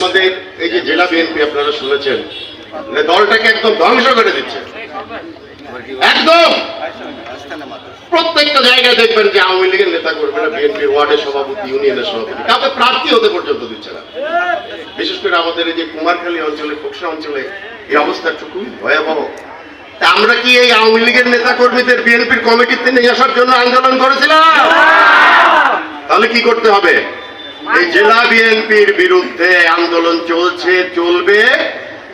আমাদের এই যে জেলা বিএনপি আপনারা শুনেছেন মানে দলটাকে একদম ধ্বংস করে দিচ্ছে। একদম! প্রত্যেকটা জায়গায় দেখবেন যে আওয়ামী লীগের নেতা কর্মীরা বিএনপি ওয়ার্ডের সভাপতি, ইউনিয়নের সভাপতি, কাউকে প্রার্থী হতে পর্যন্ত দিচ্ছে না। বিশেষ করে আমাদের এই যে কুমারখালী অঞ্চলে খোকসা অঞ্চলে এই অবস্থাটা খুবই ভয়াবহ। তা আমরা কি এই আওয়ামী লীগের নেতা কর্মীদের বিএনপির কমিটিতে নিয়ে আসার জন্য আন্দোলন করেছিলাম? তাহলে কি করতে হবে? এই জেলা বিএনপির বিরুদ্ধে আন্দোলন চলছে, চলবে,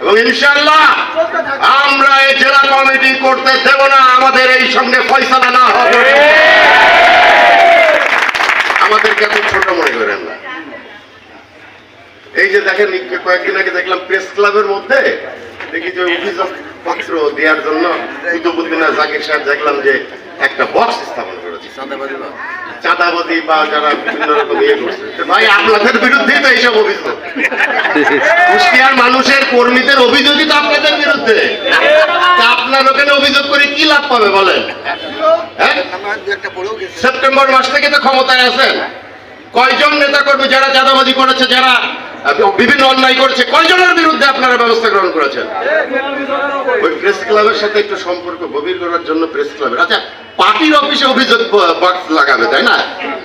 এবং ইনশাল্লাহ আমরা এই জেলা কমিটি করতে দেব না, আমাদের এই সঙ্গে ফয়সালা না হবে। আমাদেরকে এত ছোট মনে করেন না। এই যে দেখেন কয়েকদিন আগে দেখলাম প্রেস ক্লাবের মধ্যে দেখি যে অভিযোগ পত্র দেওয়ার জন্য কুতুবুদ্দিন জাকির সাহেব দেখলাম যে একটা বক্স স্থাপন ইয়ে মানুষের কর্মীদের অভিযোগই তো আপনাদের বিরুদ্ধে। আপনার ওখানে অভিযোগ করে কি লাভ পাবে বলেন? হ্যাঁ? সেপ্টেম্বর মাস থেকে তো ক্ষমতায় আছেন। কয়জন নেতা কর্মী যারা চাঁদাবাজি করেছে, যারা বিভিন্ন অন্যায় করেছে, কয়জনের বিরুদ্ধে আপনারা ব্যবস্থা গ্রহণ করেছেন? ওই প্রেস ক্লাবের সাথে একটু সম্পর্ক, গভীর করার জন্য প্রেস ক্লাবের। আচ্ছা পার্টির অফিসে অভিযোগ বাক্স লাগাবে তাই না?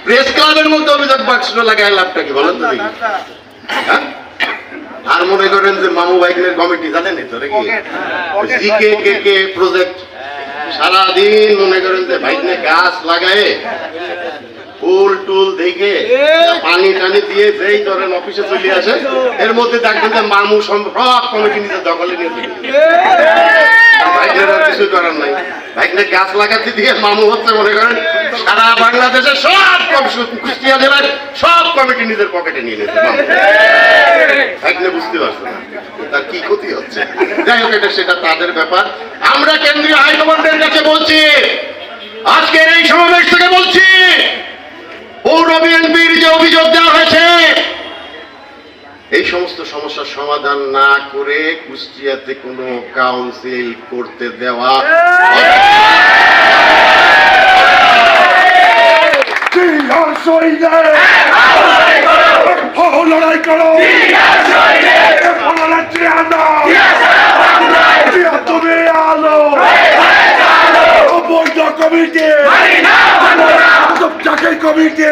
প্রেস ক্লাবের মধ্যে অভিযোগ বাক্সটা লাগায় লাভটা কি বলেন তো দেখি। হ্যাঁ? আর মনে করেন যে মামু বাইকের কমিটি জানেন তো নাকি? জিকে কে কে প্রজেক্ট সারাদিন মনে করেন যে বাইকে গাছ লাগায় ফুল টুল দেখে পানি টানি দিয়ে যেই ধরেন অফিসে চলে আসে এর মধ্যে দেখবেন যে মামু সব কমিটি নিজের দখলে নিয়ে যাই হোক, এটা সেটা তাদের ব্যাপার। আমরা কেন্দ্রীয় হাইকমান্ডের কাছে বলছি, আজকের এই সমাবেশ থেকে বলছি, পৌর বিএনপির যে অভিযোগ দেওয়া সমস্ত সমস্যার সমাধান না করে কুষ্টিয়াতে কোনো কাউন্সিল করতে দেওয়া লড়াই করো তুমি আলো কমিটি কমিটি